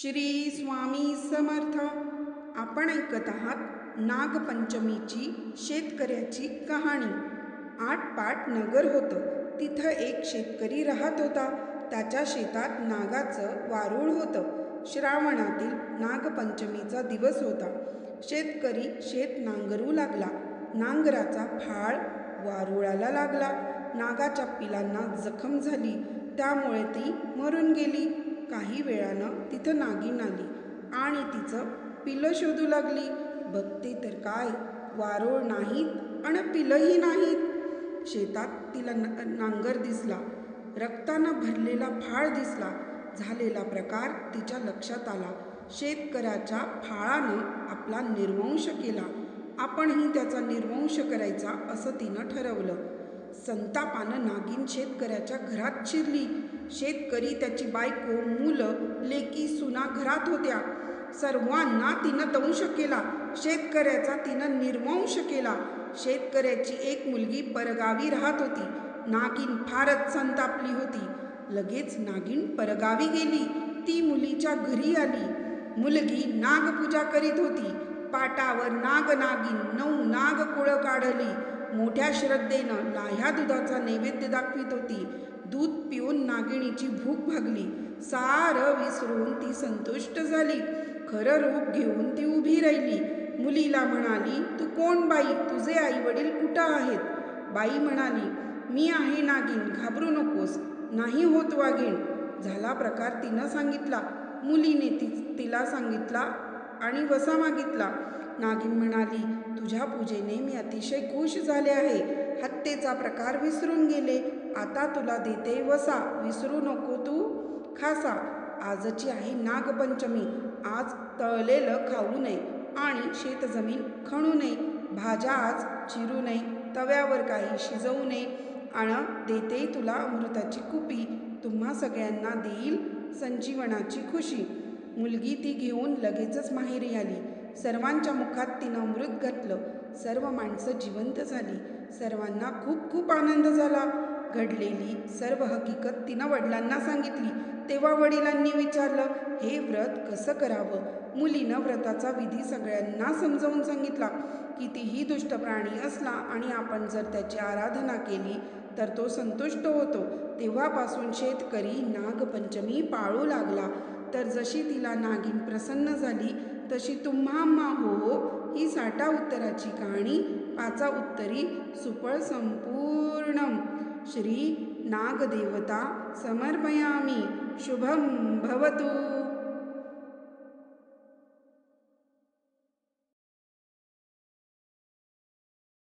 श्री स्वामी समर्थ. आपण ऐकत आहात नागपंचमीची शेतकऱ्याची कहाणी. आटपाट नगर होतं. तिथं एक शेतकरी राहत होता. त्याच्या शेतात नागाचं वारूळ होतं. श्रावणातील नागपंचमीचा दिवस होता. शेतकरी शेत नांगरू लागला. नांगराचा फाळ वारुळाला लागला. नागाच्या पिलांना जखम झाली. त्यामुळे ती मरून गेली. काही वेळानं तिथं नागिन आली आणि तिचं पिलं शोधू लागली. बघते तर काय? वारोळ नाहीत आणि पिलंही नाहीत. शेतात तिला न- नांगर दिसला. रक्तानं भरलेला फाळ दिसला. झालेला प्रकार तिच्या लक्षात आला. शेतकऱ्याच्या फाळानं आपला निर्वंश केला. आपणही त्याचा निर्वंश करायचा असं तिनं ठरवलं. संतापानं नागिन शेतकऱ्याच्या घरात शिरली. शेतकरी त्याची बायको मुलं लेकी सुना घरात होत्या. सर्वांना तिनं दंश केला. शेतकऱ्याचा तिनं निर्वंश केला. शेतकऱ्याची एक मुलगी परगावी राहत होती. नागिन फारच संतापली होती. लगेच नागिन परगावी गेली. ती मुलीच्या घरी आली. मुलगी नागपूजा करीत होती. पाटावर नाग नागिन नऊ नाग कुळं काढली. मोठ्या श्रद्धेनं लाह्या दुधाचा नैवेद्य दाखवित होती. दूध पिऊन नागिणीची भूक भागली. सारं विसरून ती संतुष्ट झाली. खरं रूप घेऊन ती उभी राहिली. मुलीला म्हणाली तू कोण बाई? तुझे आई वडील कुठं आहेत? बाई म्हणाली मी आहे नागिन. घाबरू नकोस. नाही होत वाघीण झाला प्रकार तिनं सांगितला. मुलीने ती तिला सांगितला आणि वसा मागितला. नागिन म्हणाली तुझ्या पूजेने मी अतिशय खुश झाले आहे. हत्येचा प्रकार विसरून गेले. आता तुला देते वसा विसरू नको तू. खासा आजची आहे नागपंचमी. आज तळलेलं खाऊ नये आणि शेतजमीन खणू नये. भाज्या आज चिरू नये तव्यावर काही शिजवू नये. आणि देते तुला अमृताची कुपी तुम्हा सगळ्यांना देईल संजीवनाची खुशी. मुलगी ती घेऊन लगेचच माहेरी आली. सर्वांच्या मुखात तिनं अमृत घातलं. सर्व माणसं जिवंत झाली. सर्वांना खूप खूप आनंद झाला. घडलेली सर्व हकीकत तिनं वडिलांना सांगितली. तेव्हा वडिलांनी विचारलं हे व्रत कसं करावं? मुलीनं व्रताचा विधी सगळ्यांना समजावून सांगितला कितीही दुष्ट प्राणी असला आणि आपण जर त्याची आराधना केली तर तो संतुष्ट होतो. तेव्हापासून शेतकरी नागपंचमी पाळू लागला. तर जशी तिला नागिन प्रसन्न झाली तशी तुम्हा मा हो, हो ही साठा उत्तराची कहाणी पाचा उत्तरी सुपळ संपूर्ण श्री नागदेवता समर्पयामि। शुभं भवतु।